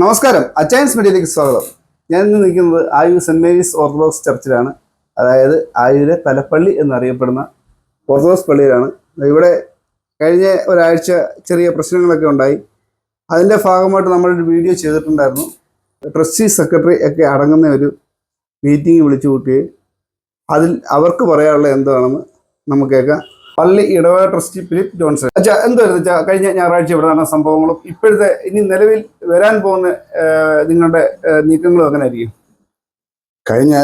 നമസ്കാരം. അച്ചയൻസ് മീഡിയയിലേക്ക് സ്വാഗതം. ഞാൻ ഇന്ന് നിൽക്കുന്നത് ആയൂർ സെന്റ് മേരീസ് ഓർത്തഡോക്സ് ചർച്ചിലാണ്. അതായത് ആയൂര് തലപ്പള്ളി എന്നറിയപ്പെടുന്ന ഓർത്തഡോക്സ് പള്ളിയിലാണ്. ഇവിടെ കഴിഞ്ഞ ഒരാഴ്ച ചെറിയ പ്രശ്നങ്ങളൊക്കെ ഉണ്ടായി. അതിന്റെ ഭാഗമായിട്ട് നമ്മളൊരു വീഡിയോ ചെയ്തിട്ടുണ്ടായിരുന്നു. ട്രസ്റ്റി സെക്രട്ടറി ഒക്കെ അടങ്ങുന്ന ഒരു മീറ്റിംഗ് വിളിച്ചു കൂട്ടി അതിൽ അവർക്ക് പറയാനുള്ള എന്താണെന്ന് നമുക്ക് കേൾക്കാം. പള്ളി ഇടവക ട്രസ്റ്റി ഫിലിപ്പ് ജോൺസൺ. അച്ഛാ എന്തായിരുന്നു അച്ഛാ കഴിഞ്ഞ ഞായറാഴ്ച ഇവിടെ നടന്ന സംഭവങ്ങളും ഇപ്പോഴത്തെ ഇനി നിലവിൽ വരാൻ പോകുന്ന നിങ്ങളുടെ നീക്കങ്ങളും എങ്ങനെയായിരിക്കും കഴിഞ്ഞ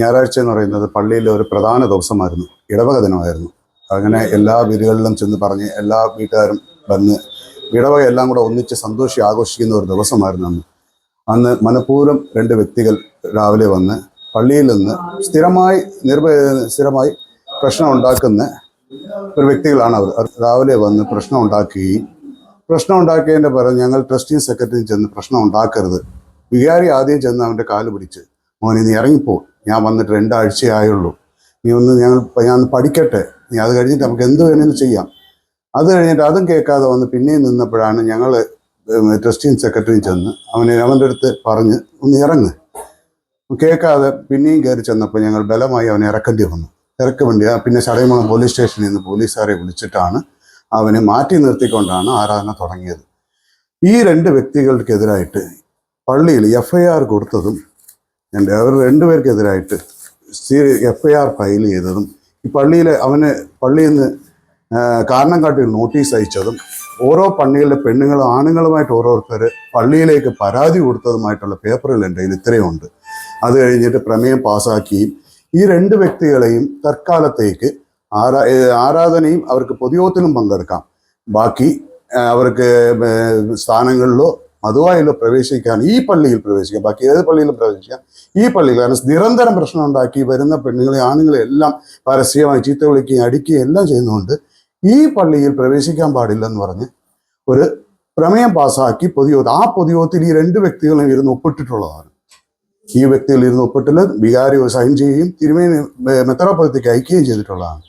ഞായറാഴ്ച എന്ന് പറയുന്നത് പള്ളിയിലെ ഒരു പ്രധാന ദിവസമായിരുന്നു. ഇടവക ദിനമായിരുന്നു. അങ്ങനെ എല്ലാ വീടുകളിലും ചെന്ന് പറഞ്ഞ് എല്ലാ വീട്ടുകാരും വന്ന് ഇടവക എല്ലാം കൂടെ ഒന്നിച്ച് സന്തോഷി ആഘോഷിക്കുന്ന ഒരു ദിവസമായിരുന്നു അന്ന്. അന്ന് മനഃപൂർവം രണ്ട് വ്യക്തികൾ രാവിലെ വന്ന് പള്ളിയിൽ നിന്ന് സ്ഥിരമായി നിർഭ സ്ഥിരമായി പ്രശ്നം ഉണ്ടാക്കുന്ന ഒരു വ്യക്തികളാണ് അവർ. രാവിലെ വന്ന് പ്രശ്നം ഉണ്ടാക്കുകയും പ്രശ്നം ഉണ്ടാക്കിയതിന്റെ പറഞ്ഞ് ഞങ്ങൾ ട്രസ്റ്റി സെക്രട്ടറി ചെന്ന് പ്രശ്നം ഉണ്ടാക്കരുത്. വികാരി ആദ്യം ചെന്ന് അവന്റെ കാൽ പിടിച്ച് മോനെ നീ ഇറങ്ങിപ്പോ. ഞാൻ വന്നിട്ട് രണ്ടാഴ്ചയായുള്ളൂ നീ ഒന്ന് ഞങ്ങൾ ഞാൻ പഠിക്കട്ടെ. നീ അത് കഴിഞ്ഞിട്ട് നമുക്ക് എന്ത് വേണമെങ്കിലും ചെയ്യാം. അത് കഴിഞ്ഞിട്ട് അതും കേൾക്കാതെ വന്ന് പിന്നെയും നിന്നപ്പോഴാണ് ഞങ്ങൾ ട്രസ്റ്റിയും സെക്രട്ടറിയും ചെന്ന് അവനെ അവന്റെ അടുത്ത് പറഞ്ഞ് ഒന്ന് ഇറങ്ങ്. കേൾക്കാതെ പിന്നെയും കയറി ചെന്നപ്പോൾ ഞങ്ങൾ ബലമായി അവനെ ഇറക്കേണ്ടി വന്നു. ഇറക്ക വേണ്ടി പിന്നെ ചടയമംഗലം പോലീസ് സ്റ്റേഷനിൽ നിന്ന് പോലീസുകാരെ വിളിച്ചിട്ടാണ് അവനെ മാറ്റി നിർത്തിക്കൊണ്ടാണ് ആരാധന തുടങ്ങിയത്. ഈ രണ്ട് വ്യക്തികൾക്കെതിരായിട്ട് പള്ളിയിൽ എഫ് ഐ ആർ കൊടുത്തതും അവർ രണ്ടുപേർക്കെതിരായിട്ട് എഫ് ഐ ആർ ഫയൽ ചെയ്തതും ഈ പള്ളിയിലെ അവന് പള്ളിയിൽ നിന്ന് കാരണം കാട്ടി നോട്ടീസ് അയച്ചതും ഓരോ പള്ളിയിലെ പെണ്ണുങ്ങളും ആണുങ്ങളുമായിട്ട് ഓരോരുത്തർ പള്ളിയിലേക്ക് പരാതി കൊടുത്തതുമായിട്ടുള്ള പേപ്പറുകൾ എന്റെ കയ്യിൽ ഇത്രയും ഉണ്ട് അത് കഴിഞ്ഞിട്ട് പ്രമേയം പാസ്സാക്കിയും ഈ രണ്ട് വ്യക്തികളെയും തൽക്കാലത്തേക്ക് ആരാ ആരാധനയും അവർക്ക് പൊതുയോഗത്തിലും പങ്കെടുക്കാം. ബാക്കി അവർക്ക് സ്ഥാനങ്ങളിലോ മധുവായിലോ പ്രവേശിക്കാൻ ഈ പള്ളിയിൽ പ്രവേശിക്കാം. ബാക്കി ഏത് പള്ളിയിലും പ്രവേശിക്കാം? ഈ പള്ളിയിൽ കാരണം നിരന്തരം പ്രശ്നം ഉണ്ടാക്കി വരുന്ന പെണ്ണുങ്ങളെ ആണുങ്ങളെ എല്ലാം പരസ്യമായി ചീത്ത വിളിക്കുകയും അടിക്കുകയും എല്ലാം ചെയ്യുന്നതുകൊണ്ട് ഈ പള്ളിയിൽ പ്രവേശിക്കാൻ പാടില്ലെന്ന് പറഞ്ഞ് ഒരു പ്രമേയം പാസാക്കി പൊതുയോഗം ആ പൊതുയോഗത്തിൽ ഈ രണ്ട് വ്യക്തികളും ഇരുന്ന് ഒപ്പിട്ടിട്ടുള്ളതാണ്. ഈ വ്യക്തികൾ ഇരുന്ന് ഒപ്പിട്ടില്ല. വികാരി സൈൻ ചെയ്യുകയും തിരുമേനി മെത്രാപ്പതിക്ക് അയക്കുകയും ചെയ്തിട്ടുള്ളതാണ്.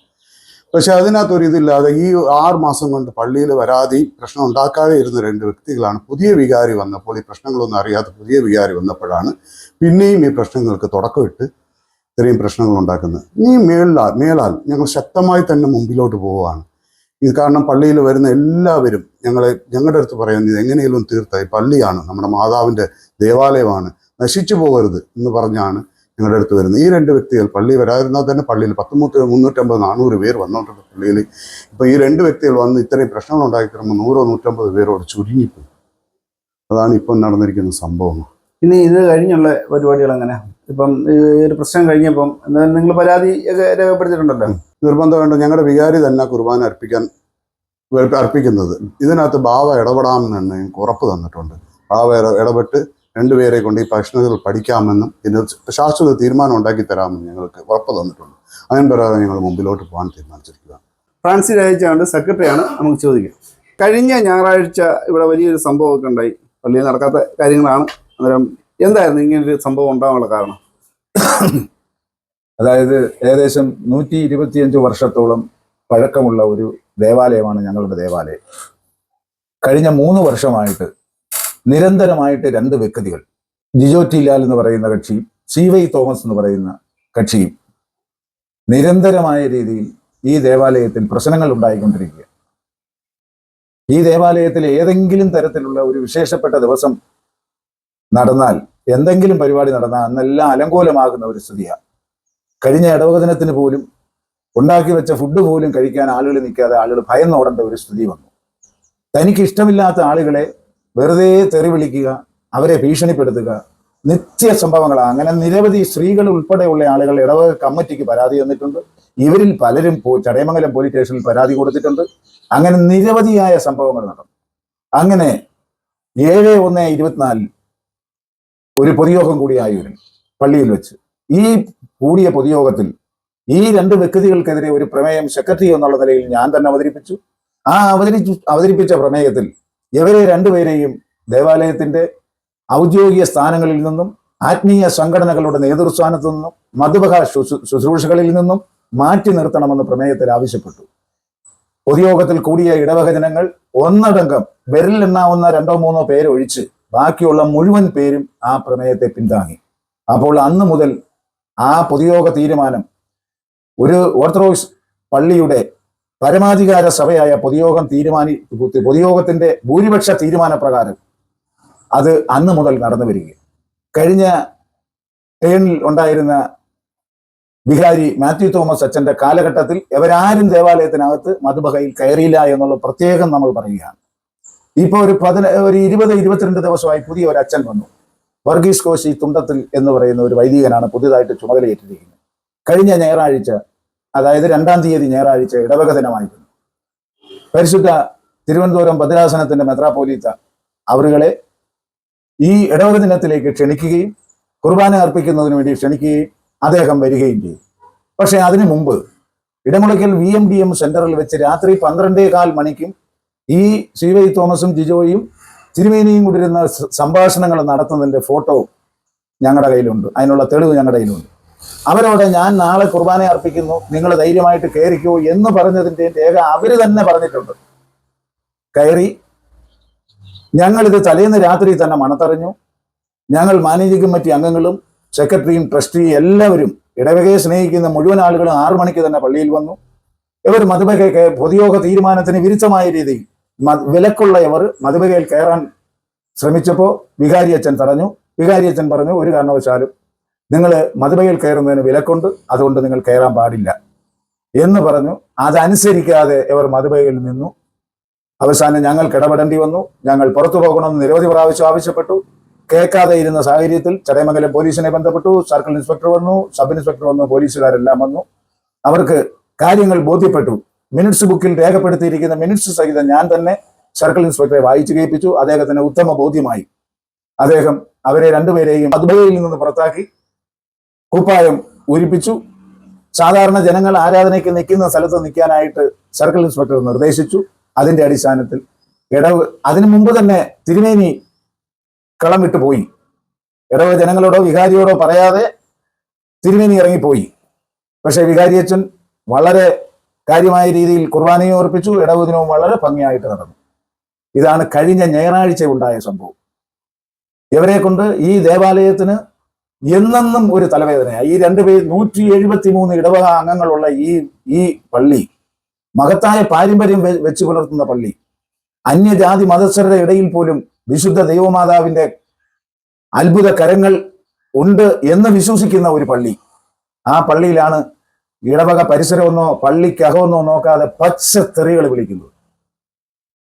പക്ഷെ അതിനകത്തൊരു ഇതില്ലാതെ ഈ ആറ് മാസം കൊണ്ട് പള്ളിയിൽ വരാതെയും പ്രശ്നം ഉണ്ടാക്കാതെ ഇരുന്ന രണ്ട് വ്യക്തികളാണ് പുതിയ വികാരി വന്നപ്പോൾ ഈ പ്രശ്നങ്ങളൊന്നും അറിയാത്ത പുതിയ വികാരി വന്നപ്പോഴാണ് പിന്നെയും ഈ പ്രശ്നങ്ങൾക്ക് തുടക്കമിട്ട് ഇത്രയും പ്രശ്നങ്ങൾ ഉണ്ടാക്കുന്നത്. ഇനി മേളാൽ മേളാൽ ഞങ്ങൾ ശക്തമായി തന്നെ മുമ്പിലോട്ട് പോവുകയാണ്. ഇത് കാരണം പള്ളിയിൽ വരുന്ന എല്ലാവരും ഞങ്ങളെ ഞങ്ങളുടെ അടുത്ത് പറയുന്നത് എങ്ങനെയെങ്കിലും തീർത്ത പള്ളിയാണ് നമ്മുടെ മാതാവിന്റെ ദേവാലയമാണ് നശിച്ചു പോകരുത് എന്ന് പറഞ്ഞാണ് ഞങ്ങളുടെ അടുത്ത് വരുന്നത്. ഈ രണ്ട് വ്യക്തികൾ പള്ളി വരാതിരുന്നാൽ തന്നെ പള്ളിയിൽ പത്തുമുത്ത് മുന്നൂറ്റമ്പത് നാനൂറ് പേർ വന്നോട്ടുണ്ട് പള്ളിയിൽ. ഇപ്പോൾ ഈ രണ്ട് വ്യക്തികൾ വന്ന് ഇത്രയും പ്രശ്നങ്ങൾ ഉണ്ടാക്കി തരുമ്പോൾ നൂറോ നൂറ്റമ്പത് പേരോട് ചുരുങ്ങിപ്പോയി. അതാണ് ഇപ്പം നടന്നിരിക്കുന്ന സംഭവം. ഇനി ഇത് കഴിഞ്ഞുള്ള പരിപാടികൾ എങ്ങനെ? ഇപ്പം ഈ ഒരു പ്രശ്നം കഴിഞ്ഞപ്പം നിങ്ങൾ പരാതി ഒക്കെ രേഖപ്പെടുത്തിയിട്ടുണ്ടല്ലോ? വേണ്ട ഞങ്ങളുടെ വികാരി തന്നെ കുർബാന അർപ്പിക്കാൻ അർപ്പിക്കുന്നത്. ഇതിനകത്ത് ബാവ ഇടപെടാമെന്ന് ഞങ്ങൾക്ക് ഉറപ്പ് തന്നിട്ടുണ്ട്. ബാവ ഇട- ഇടപെട്ട് രണ്ടുപേരെ കൊണ്ട് ഈ പ്രശ്നങ്ങൾ പഠിക്കാമെന്നും ഇതിന് ശാശ്വത തീരുമാനം ഉണ്ടാക്കി തരാമെന്നും ഞങ്ങൾക്ക് ഉറപ്പ് തന്നിട്ടുണ്ട്. അതിന് പ്രകാരം ഞങ്ങൾ മുമ്പിലോട്ട് പോകാൻ തീരുമാനിച്ചിരിക്കുകയാണ്. ഫ്രാൻസി രാജിച്ചാണ്ട് സെക്രട്ടറിയാണ്. നമുക്ക് ചോദിക്കാം. കഴിഞ്ഞ ഞായറാഴ്ച ഇവിടെ വലിയൊരു സംഭവമൊക്കെ ഉണ്ടായി. പള്ളിയിൽ നടക്കാത്ത കാര്യങ്ങളാണ്. അന്നേരം എന്തായിരുന്നു ഇങ്ങനൊരു സംഭവം ഉണ്ടാകാനുള്ള കാരണം? അതായത് ഏകദേശം നൂറ്റി ഇരുപത്തിയഞ്ച് വർഷത്തോളം പഴക്കമുള്ള ഒരു ദേവാലയമാണ് ഞങ്ങളുടെ ദേവാലയം. കഴിഞ്ഞ മൂന്ന് വർഷമായിട്ട് നിരന്തരമായിട്ട് രണ്ട് വ്യക്തികൾ ജിജോ ടി ലാൽ എന്ന് പറയുന്ന കക്ഷിയും സി വൈ തോമസ് എന്ന് പറയുന്ന കക്ഷിയും നിരന്തരമായ രീതിയിൽ ഈ ദേവാലയത്തിൽ പ്രശ്നങ്ങൾ ഉണ്ടായിക്കൊണ്ടിരിക്കുക ഈ ദേവാലയത്തിൽ ഏതെങ്കിലും തരത്തിലുള്ള ഒരു വിശേഷപ്പെട്ട ദിവസം നടന്നാൽ എന്തെങ്കിലും പരിപാടി നടന്നാൽ അന്നെല്ലാം അലങ്കോലമാകുന്ന ഒരു സ്ഥിതിയാണ്. കഴിഞ്ഞ ഇടവക ദിനത്തിന് പോലും ഉണ്ടാക്കി വെച്ച ഫുഡ് പോലും കഴിക്കാൻ ആളുകൾ നിൽക്കാതെ ആളുകൾ ഭയന്നോടേണ്ട ഒരു സ്ഥിതി വന്നു. തനിക്ക് ഇഷ്ടമില്ലാത്ത ആളുകളെ വെറുതെ തെറി വിളിക്കുക അവരെ ഭീഷണിപ്പെടുത്തുക നിത്യ സംഭവങ്ങളാണ് അങ്ങനെ നിരവധി സ്ത്രീകൾ ഉൾപ്പെടെയുള്ള ആളുകൾ ഇടവക കമ്മിറ്റിക്ക് പരാതി തന്നിട്ടുണ്ട്. ഇവരിൽ പലരും ചടയമംഗലം പോലീസ് സ്റ്റേഷനിൽ പരാതി കൊടുത്തിട്ടുണ്ട്. അങ്ങനെ നിരവധിയായ സംഭവങ്ങൾ നടന്നു. അങ്ങനെ ഏഴ് ഒന്ന് ഇരുപത്തിനാലിൽ ഒരു പൊതുയോഗം കൂടിയായി വരും പള്ളിയിൽ വെച്ച്. ഈ കൂടിയ പൊതുയോഗത്തിൽ ഈ രണ്ട് വ്യക്തികൾക്കെതിരെ ഒരു പ്രമേയം സെക്രട്ടറി എന്നുള്ള നിലയിൽ ഞാൻ തന്നെ അവതരിപ്പിച്ചു. ആ അവതരിച്ചു അവതരിപ്പിച്ച പ്രമേയത്തിൽ ഇവരെ രണ്ടുപേരെയും ദേവാലയത്തിന്റെ ഔദ്യോഗിക സ്ഥാനങ്ങളിൽ നിന്നും ആത്മീയ സംഘടനകളുടെ നേതൃസ്ഥാനത്തു നിന്നും മധുബഹ ശുശ്രൂഷകളിൽ നിന്നും മാറ്റി നിർത്തണമെന്ന് പ്രമേയത്തിൽ ആവശ്യപ്പെട്ടു. പൊതുയോഗത്തിൽ കൂടിയ ഇടവക ജനങ്ങൾ ഒന്നടങ്കം വിരലിലെണ്ണാവുന്ന രണ്ടോ മൂന്നോ പേരൊഴിച്ച് ബാക്കിയുള്ള മുഴുവൻ പേരും ആ പ്രമേയത്തെ പിന്താങ്ങി അപ്പോൾ അന്ന് മുതൽ ആ പൊതുയോഗ തീരുമാനം ഒരു ഓർത്തഡോക്സ് പള്ളിയുടെ പരമാധികാര സഭയായ പൊതുയോഗം തീരുമാനി പൊതുയോഗത്തിന്റെ ഭൂരിപക്ഷ തീരുമാനപ്രകാരം അത് അന്ന് മുതൽ നടന്നു വരിക കഴിഞ്ഞ ട്രെയിനിൽ ഉണ്ടായിരുന്ന വിഹാരി മാത്യു തോമസ് അച്ഛന്റെ കാലഘട്ടത്തിൽ ഇവരാരും ദേവാലയത്തിനകത്ത് മധുബഹയിൽ കയറിയില്ല എന്നുള്ള പ്രത്യേകം നമ്മൾ പറയുകയാണ്. ഇപ്പോൾ ഒരു പതിന ഒരു ഇരുപത് ഇരുപത്തിരണ്ട് ദിവസമായി പുതിയ ഒരു അച്ഛൻ വന്നു. വർഗീസ് കോശി തുണ്ടത്തിൽ എന്ന് പറയുന്ന ഒരു വൈദികനാണ് പുതിയതായിട്ട് ചുമതലയേറ്റിരിക്കുന്നത്. കഴിഞ്ഞ ഞായറാഴ്ച അതായത് രണ്ടാം തീയതി ഞായറാഴ്ച ഇടവക ദിനമായിരുന്നു. പരിശുദ്ധ തിരുവനന്തപുരം ഭദ്രാസനത്തിന്റെ മെത്രാപോലീത്ത അവരുകളെ ഈ ഇടവക ദിനത്തിലേക്ക് ക്ഷണിക്കുകയും കുർബാന അർപ്പിക്കുന്നതിന് വേണ്ടി ക്ഷണിക്കുകയും അദ്ദേഹം വരികയും ചെയ്തു. പക്ഷേ അതിനു മുമ്പ് Edamulakkal V M D M സെന്ററിൽ വെച്ച് രാത്രി പന്ത്രണ്ടേ കാൽ മണിക്കും ഈ സി വൈ തോമസും ജിജോയും തിരുമേനിയും കൂടിയിരുന്ന സംഭാഷണങ്ങൾ നടത്തുന്നതിന്റെ ഫോട്ടോ ഞങ്ങളുടെ കയ്യിലുണ്ട്. അതിനുള്ള തെളിവ് ഞങ്ങളുടെ കയ്യിലുണ്ട്. അവരോട് ഞാൻ നാളെ കുർബാന അർപ്പിക്കുന്നു നിങ്ങൾ ധൈര്യമായിട്ട് കയറിക്കോ എന്ന് പറഞ്ഞതിന്റെ രേഖ അവർ തന്നെ പറഞ്ഞിട്ടുണ്ട്. കയറി. ഞങ്ങളിത് തലേന്ന് രാത്രി തന്നെ മണത്തറിഞ്ഞു. ഞങ്ങൾ മാനേജിംഗ് കമ്മിറ്റി അംഗങ്ങളും സെക്രട്ടറിയും ട്രസ്റ്റിയും എല്ലാവരും ഇടവകയെ സ്നേഹിക്കുന്ന മുഴുവൻ ആളുകളും ആറു മണിക്ക് തന്നെ പള്ളിയിൽ വന്നു. ഇവർ മധുബകയ്ക്ക് പൊതുയോഗ തീരുമാനത്തിന് വിരുദ്ധമായ രീതിയിൽ വിലക്കുള്ള വിലക്കുള്ളവർ മധുബകയിൽ കയറാൻ ശ്രമിച്ചപ്പോൾ വികാരി അച്ഛൻ തടഞ്ഞു. വികാരി അച്ഛൻ പറഞ്ഞു ഒരു കാരണവശാലും നിങ്ങൾ മധുബകയിൽ കയറുന്നതിന് വിലക്കൊണ്ട് അതുകൊണ്ട് നിങ്ങൾ കയറാൻ പാടില്ല. എന്ന് പറഞ്ഞു. അതനുസരിക്കാതെ ഇവർ മധുബകയിൽ നിന്നു. അവസാനം ഞങ്ങൾ ഇടപെടേണ്ടി വന്നു. ഞങ്ങൾ പുറത്തു പോകണമെന്ന് നിരവധി പ്രാവശ്യം ആവശ്യപ്പെട്ടു. കേൾക്കാതെ ഇരുന്ന സാഹചര്യത്തിൽ ചടയമംഗലം പോലീസിനെ ബന്ധപ്പെട്ടു. സർക്കിൾ ഇൻസ്പെക്ടർ വന്നു. സബ് ഇൻസ്പെക്ടർ വന്നു. പോലീസുകാരെല്ലാം വന്നു. അവർക്ക് കാര്യങ്ങൾ ബോധ്യപ്പെട്ടു. മിനിറ്റ്സ് ബുക്കിൽ രേഖപ്പെടുത്തിയിരിക്കുന്ന മിനിറ്റ്സ് സഹിതം ഞാൻ തന്നെ സർക്കിൾ ഇൻസ്പെക്ടറെ വായിച്ചു കേൾപ്പിച്ചു. അദ്ദേഹത്തിന് ഉത്തമ ബോധ്യമായി. അദ്ദേഹം അവരെ രണ്ടുപേരെയും മധുബയിൽ നിന്ന് പുറത്താക്കി. കുപ്പായം ഒരുപ്പിച്ചു സാധാരണ ജനങ്ങൾ ആരാധനയ്ക്ക് നിൽക്കുന്ന സ്ഥലത്ത് നിൽക്കാനായിട്ട് സർക്കിൾ ഇൻസ്പെക്ടർ നിർദ്ദേശിച്ചു. അതിന്റെ അടിസ്ഥാനത്തിൽ ഇടവ് അതിനു മുമ്പ് തന്നെ തിരുമേനി കളം വിട്ടു പോയി. ഇടവ് ജനങ്ങളോടോ വികാരിയോടോ പറയാതെ തിരുമേനി ഇറങ്ങിപ്പോയി. പക്ഷേ വികാരിയച്ഛൻ വളരെ കാര്യമായ രീതിയിൽ കുർബാനയും ഓർപ്പിച്ചു ഇടവ് ദിനവും വളരെ ഭംഗിയായിട്ട് നടന്നു. ഇതാണ് കഴിഞ്ഞ ഞായറാഴ്ച ഉണ്ടായ സംഭവം. ഇവരെ കൊണ്ട് ഈ ദേവാലയത്തിന് എന്നെന്നും ഒരു തലവേദനയാണ് ഈ രണ്ടുപേർ നൂറ്റി എഴുപത്തി മൂന്ന് ഇടവക അംഗങ്ങളുള്ള ഈ ഈ പള്ളി മഹത്തായ പാരമ്പര്യം വെച്ച് പുലർത്തുന്ന പള്ളി അന്യജാതി മതസ്ഥരുടെ ഇടയിൽ പോലും വിശുദ്ധ ദൈവമാതാവിന്റെ അത്ഭുത കരങ്ങൾ ഉണ്ട് എന്ന് വിശ്വസിക്കുന്ന ഒരു പള്ളി. ആ പള്ളിയിലാണ് ഇടവക പരിസരമൊന്നോ പള്ളിക്കകമെന്നോ നോക്കാതെ പച്ച തെറികൾ വിളിക്കുന്നത്.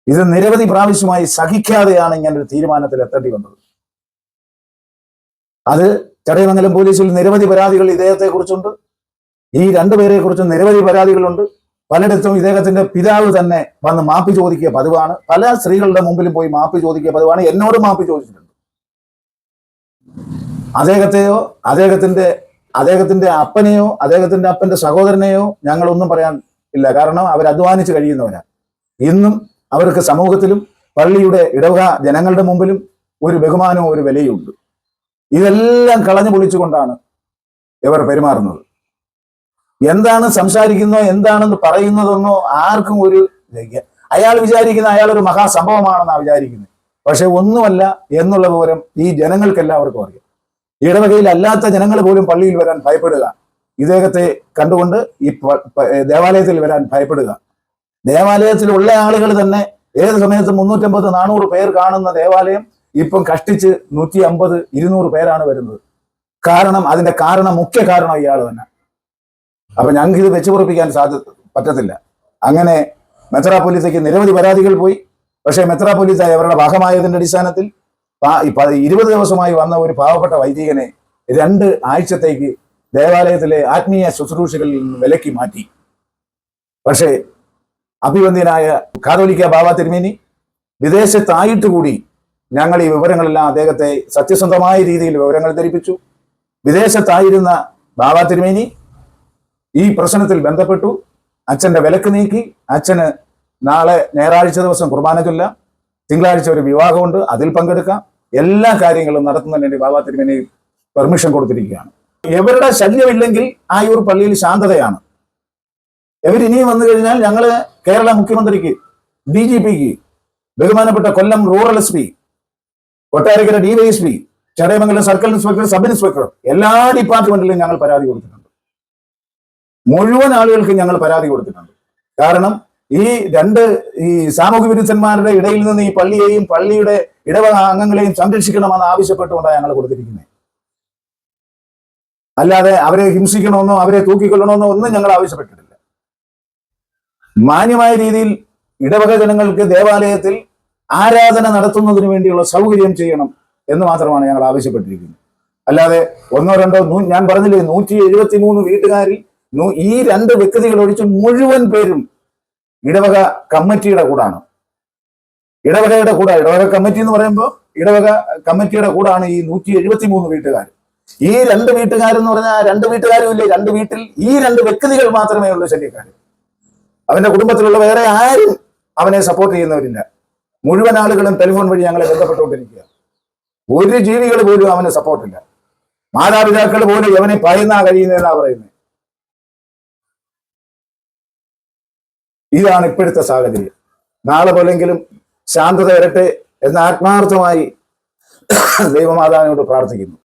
ഇത് നിരവധി പ്രാവശ്യമായി സഹിക്കാതെയാണ് ഇങ്ങനൊരു തീരുമാനത്തിൽ എത്തേണ്ടി വന്നത്. അത് ചടയമംഗലം പോലീസിൽ നിരവധി പരാതികൾ ഇദ്ദേഹത്തെ കുറിച്ചുണ്ട് ഈ രണ്ടുപേരെ കുറിച്ചും നിരവധി പരാതികളുണ്ട്. പലയിടത്തും ഇദ്ദേഹത്തിന്റെ പിതാവ് തന്നെ വന്ന് മാപ്പ് ചോദിക്കുക പതിവാണ്. പല സ്ത്രീകളുടെ മുമ്പിലും പോയി മാപ്പ് ചോദിക്കുക പതിവാണ്. എന്നോട് മാപ്പ് ചോദിച്ചിട്ടുണ്ട്. അദ്ദേഹത്തെയോ അദ്ദേഹത്തിന്റെ അദ്ദേഹത്തിന്റെ അപ്പനെയോ അദ്ദേഹത്തിന്റെ അപ്പന്റെ സഹോദരനെയോ ഞങ്ങളൊന്നും പറയാൻ ഇല്ല. കാരണം അവർ അധ്വാനിച്ച് കഴിയുന്നവരാണ് ഇന്നും അവർക്ക് സമൂഹത്തിലും പള്ളിയുടെ ഇടവക ജനങ്ങളുടെ മുമ്പിലും ഒരു ബഹുമാനവും ഒരു വിലയുണ്ട് ഇതെല്ലാം കളഞ്ഞു പൊളിച്ചുകൊണ്ടാണ് ഇവർ പെരുമാറുന്നത്. എന്താണ് സംസാരിക്കുന്നോ എന്താണെന്ന് പറയുന്നതെന്നോ ആർക്കും ഒരു അയാൾ വിചാരിക്കുന്ന അയാൾ ഒരു മഹാസംഭവമാണെന്നാണ് വിചാരിക്കുന്നത്. പക്ഷെ ഒന്നുമല്ല എന്നുള്ള വിവരം ഈ ജനങ്ങൾക്ക് എല്ലാവർക്കും അറിയാം. ഇടവകയിൽ അല്ലാത്ത ജനങ്ങൾ പോലും പള്ളിയിൽ വരാൻ ഭയപ്പെടുക. ഇദ്ദേഹത്തെ കണ്ടുകൊണ്ട് ഈ ദേവാലയത്തിൽ വരാൻ ഭയപ്പെടുക. ദേവാലയത്തിലുള്ള ആളുകൾ തന്നെ ഏത് സമയത്ത് മുന്നൂറ്റമ്പത് നാനൂറ് പേർ കാണുന്ന ദേവാലയം ഇപ്പം കഷ്ടിച്ച് നൂറ്റി അമ്പത് ഇരുന്നൂറ് പേരാണ് വരുന്നത്. കാരണം അതിന്റെ കാരണം മുഖ്യ കാരണം ഇയാൾ തന്നെ. അപ്പൊ ഞങ്ങൾക്ക് ഇത് വെച്ചുപുറപ്പിക്കാൻ സാധ്യ പറ്റത്തില്ല. അങ്ങനെ മെത്രാപ്പൊലീസയ്ക്ക് നിരവധി പരാതികൾ പോയി. പക്ഷേ മെത്രാപ്പൊലീസ അവരുടെ ഭാഗമായതിന്റെ അടിസ്ഥാനത്തിൽ ഇരുപത് ദിവസമായി വന്ന ഒരു പാവപ്പെട്ട വൈദികനെ രണ്ട് ആഴ്ചത്തേക്ക് ദേവാലയത്തിലെ ആത്മീയ ശുശ്രൂഷകളിൽ നിന്ന് വിലക്കി മാറ്റി. പക്ഷേ അഭിവന്ദ്യനായ കാതോലിക്ക ബാബ തിരുമേനി വിദേശത്തായിട്ട് കൂടി ഞങ്ങൾ ഈ വിവരങ്ങളെല്ലാം അദ്ദേഹത്തെ സത്യസന്ധമായ രീതിയിൽ വിവരങ്ങൾ ധരിപ്പിച്ചു. വിദേശത്തായിരുന്ന ബാബ തിരുമേനി ഈ പ്രശ്നത്തിൽ ബന്ധപ്പെട്ടു. അച്ഛന്റെ വിലക്ക് നീക്കി. അച്ഛന് നാളെ ഞായറാഴ്ച ദിവസം കുർബാന തിങ്കളാഴ്ച ഒരു വിവാഹമുണ്ട്. അതിൽ പങ്കെടുക്കാം. എല്ലാ കാര്യങ്ങളും നടത്തുന്നതിന് ബാബ തിരുമേനി പെർമിഷൻ കൊടുത്തിരിക്കുകയാണ്. എവരുടെ ശല്യമില്ലെങ്കിൽ ആയൂർ പള്ളിയിൽ ശാന്തതയാണ്. ഇവർ ഇനിയും വന്നു കഴിഞ്ഞാൽ ഞങ്ങൾ കേരള മുഖ്യമന്ത്രിക്ക് ഡി ജി പിക്ക് ബഹുമാനപ്പെട്ട Kollam rural S P Kottarakkara DYSP Chadayamangalam circle inspector sub inspector എല്ലാ ഡിപ്പാർട്ട്മെന്റിലും ഞങ്ങൾ പരാതി കൊടുത്തിട്ടുണ്ട്. മുഴുവൻ ആളുകൾക്ക് ഞങ്ങൾ പരാതി കൊടുത്തിട്ടുണ്ട്. കാരണം ഈ രണ്ട് ഈ സാമൂഹ്യ വിരുദ്ധന്മാരുടെ ഇടയിൽ നിന്ന് ഈ പള്ളിയെയും പള്ളിയുടെ ഇടവക അംഗങ്ങളെയും സംരക്ഷിക്കണമെന്ന് ആവശ്യപ്പെട്ടുകൊണ്ടാണ് ഞങ്ങൾ കൊടുത്തിരിക്കുന്നത്. അല്ലാതെ അവരെ ഹിംസിക്കണമെന്നോ അവരെ തൂക്കിക്കൊള്ളണമെന്നോ ഒന്നും ഞങ്ങൾ ആവശ്യപ്പെട്ടിട്ടില്ല. മാന്യമായ രീതിയിൽ ഇടവക ജനങ്ങൾക്ക് ദേവാലയത്തിൽ ആരാധന നടത്തുന്നതിന് വേണ്ടിയുള്ള സൗകര്യം ചെയ്യണം എന്ന് മാത്രമാണ് ഞങ്ങൾ ആവശ്യപ്പെട്ടിരിക്കുന്നത്. അല്ലാതെ ഒന്നോ രണ്ടോ ഞാൻ പറഞ്ഞില്ലേ നൂറ്റി എഴുപത്തി മൂന്ന് വീട്ടുകാരിൽ ഈ രണ്ട് വ്യക്തികൾ ഒഴിച്ച് മുഴുവൻ പേരും ഇടവക കമ്മിറ്റിയുടെ കൂടാണ്. ഇടവകയുടെ കൂടെ ഇടവക കമ്മിറ്റി എന്ന് പറയുമ്പോൾ ഇടവക കമ്മിറ്റിയുടെ കൂടാണ് ഈ നൂറ്റി എഴുപത്തി മൂന്ന് വീട്ടുകാർ. ഈ രണ്ട് വീട്ടുകാരെന്ന് പറഞ്ഞാൽ രണ്ട് വീട്ടുകാരും ഇല്ലേ രണ്ട് വീട്ടിൽ ഈ രണ്ട് വ്യക്തികൾ മാത്രമേ ഉള്ളൂ ശല്യക്കാർ അവന്റെ കുടുംബത്തിലുള്ള വേറെ ആരും അവനെ സപ്പോർട്ട് ചെയ്യുന്നവരില്ല. മുഴുവൻ ആളുകളും ടെലിഫോൺ വഴി ഞങ്ങളെ ബന്ധപ്പെട്ടുകൊണ്ടിരിക്കുക. ഒരു ജീവികൾ പോലും അവന് സപ്പോർട്ടില്ല മാതാപിതാക്കൾ പോലും അവനെ പറയുന്നാ കഴിയുന്നതെന്നാ പറയുന്നത്. ഇതാണ് ഇപ്പോഴത്തെ സാഹചര്യം. നാളെ പോലെങ്കിലും ശാന്തത വരട്ടെ എന്ന് ആത്മാർത്ഥമായി ദൈവമാതാവിനോട് പ്രാർത്ഥിക്കുന്നു.